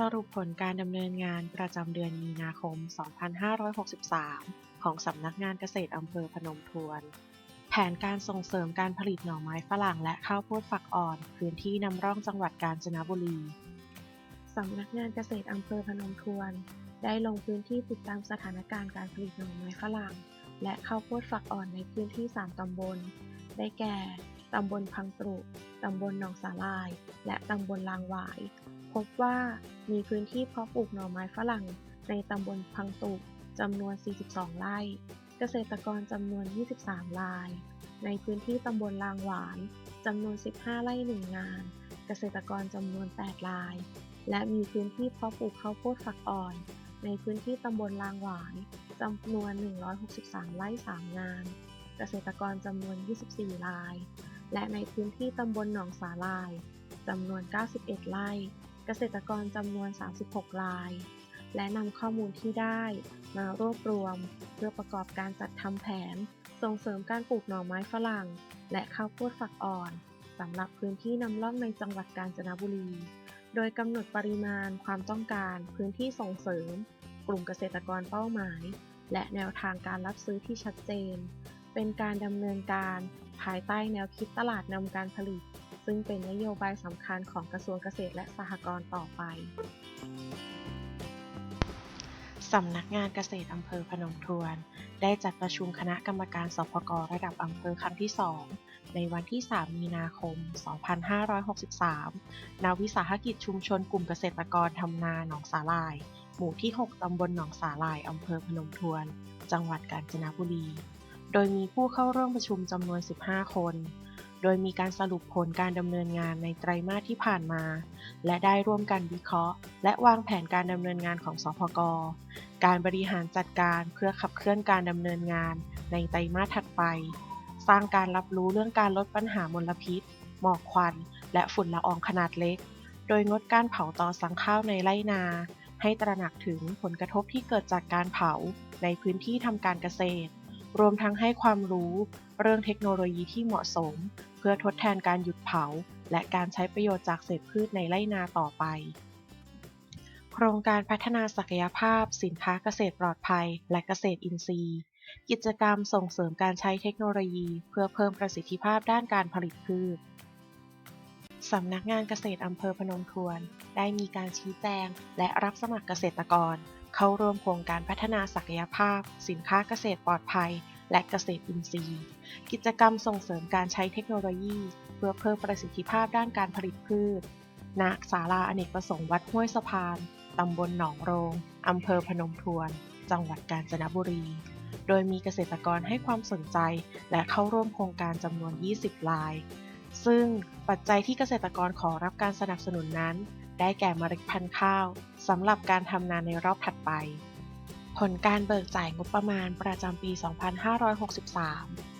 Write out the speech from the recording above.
สรุปผลการดำเนินงานประจำเดือนมีนาคม 2563 ของสำนักงานเกษตรอำเภอพนมทวน แผนการส่งเสริมการผลิตหน่อไม้ฝรั่งและข้าวโพดฝักอ่อน พื้นที่นำร่องจังหวัดกาญจนบุรีสำนักงานเกษตรอำเภอพนมทวน ได้ลงพื้นที่ติดตามสถานการณ์การผลิตหน่อไม้ฝรั่ง และข้าวโพดฝักอ่อนในพื้นที่ 3 ตำบล ได้แก่ ตำบลพังตรุ ตำบลหนองสาลาย และตำบลลางหวาย พบว่ามีพื้นที่เพาะปลูกหน่อไม้ฝรั่ง ในตำบลพังตุกจำนวน 42 ไร่ เกษตรกรจำนวน 23 ราย ในพื้นที่ตำบลลางหวานจำนวน 15 ไร่1งาน เกษตรกรจำนวน 8 ราย และมีพื้นที่เพาะปลูกข้าวโพดฝักอ่อน ในพื้นที่ตำบลลางหวานจำนวน 163 ไร่ 3 งาน เกษตรกรจำนวน 24 ราย และในพื้นที่ตำบลหนองสาลายจำนวน 91 ไร่ เกษตรกรจำนวน 36 ราย และนำข้อมูลที่ได้มารวบรวม เพื่อประกอบการจัดทำแผน ส่งเสริมการปลูกหน่อไม้ฝรั่ง และข้าวโพดฝักอ่อนสำหรับพื้นที่นำร่องในจังหวัดกาญจนบุรี โดยกำหนดปริมาณความต้องการพื้นที่ส่งเสริม กลุ่มเกษตรกรเป้าหมาย และแนวทางการรับซื้อที่ชัดเจน เป็นการดำเนินการ ภายใต้แนวคิดตลาดนำการผลิต ซึ่งเป็นนโยบายสำคัญของกระทรวงเกษตรและสหกรณ์ต่อไปสำนักงานเกษตรอำเภอพนมทวน ได้จัดประชุมคณะกรรมการสพกระดับอำเภอครั้งที่ 2 ในวันที่ 3 มีนาคม 2563 ณ วิสาหกิจชุมชนกลุ่มเกษตรกรทำนาหนองสาลาย หมู่ที่ 6 ตำบลหนองสาลาย อำเภอพนมทวน จังหวัดกาญจนบุรี โดยมีผู้เข้าร่วมประชุมจำนวน 15 คน โดยมีการสรุปผลการดำเนินงานในไตรมาสที่ผ่านมา และได้ร่วมกันวิเคราะห์ และวางแผนการดำเนินงานของสพก การบริหารจัดการเพื่อขับเคลื่อนการดำเนินงานในไตรมาสถัดไป สร้างการรับรู้เรื่องการลดปัญหามลพิษ หมอกควัน และฝุ่นละอองขนาดเล็ก โดยงดการเผาตอสังข้าวในไร่นา ให้ตระหนักถึงผลกระทบที่เกิดจากการเผาในพื้นที่ทำการเกษตร รวมทั้งให้ความรู้เรื่องเทคโนโลยีที่เหมาะสม เพื่อทดแทนการหยุดเผา และการใช้ประโยชน์จากเศษพืชในไร่นาต่อไป โครงการพัฒนาศักยภาพ สินค้าเกษตรปลอดภัย และเกษตรอินทรีย์ กิจกรรมส่งเสริมการใช้เทคโนโลยี เพื่อเพิ่มประสิทธิภาพด้านการผลิตพืช สำนักงานเกษตรอำเภอพนมทวน ได้มีการชี้แจง และรับสมัครเกษตรกร เข้าร่วมโครงการพัฒนาศักยภาพ สินค้าเกษตรปลอดภัย และเกษตรอินทรีย์ กิจกรรมส่งเสริมการใช้เทคโนโลยี เพื่อเพิ่มประสิทธิภาพด้านการผลิตพืช ณ ศาลาอเนกประสงค์วัดห้วยสะพานตำบลหนองโรงอำเภอพนมทวน จังหวัดกาญจนบุรี โดยมีเกษตรกรให้ความสนใจ และเข้าร่วมโครงการจำนวน 20ราย ซึ่งปัจจัยที่เกษตรกรขอรับการสนับสนุนนั้น ได้แก่เมล็ดพันธุ์ข้าวสำหรับการทำนาในรอบถัดไป ผลการเบิกจ่ายงบประมาณประจำปี 2563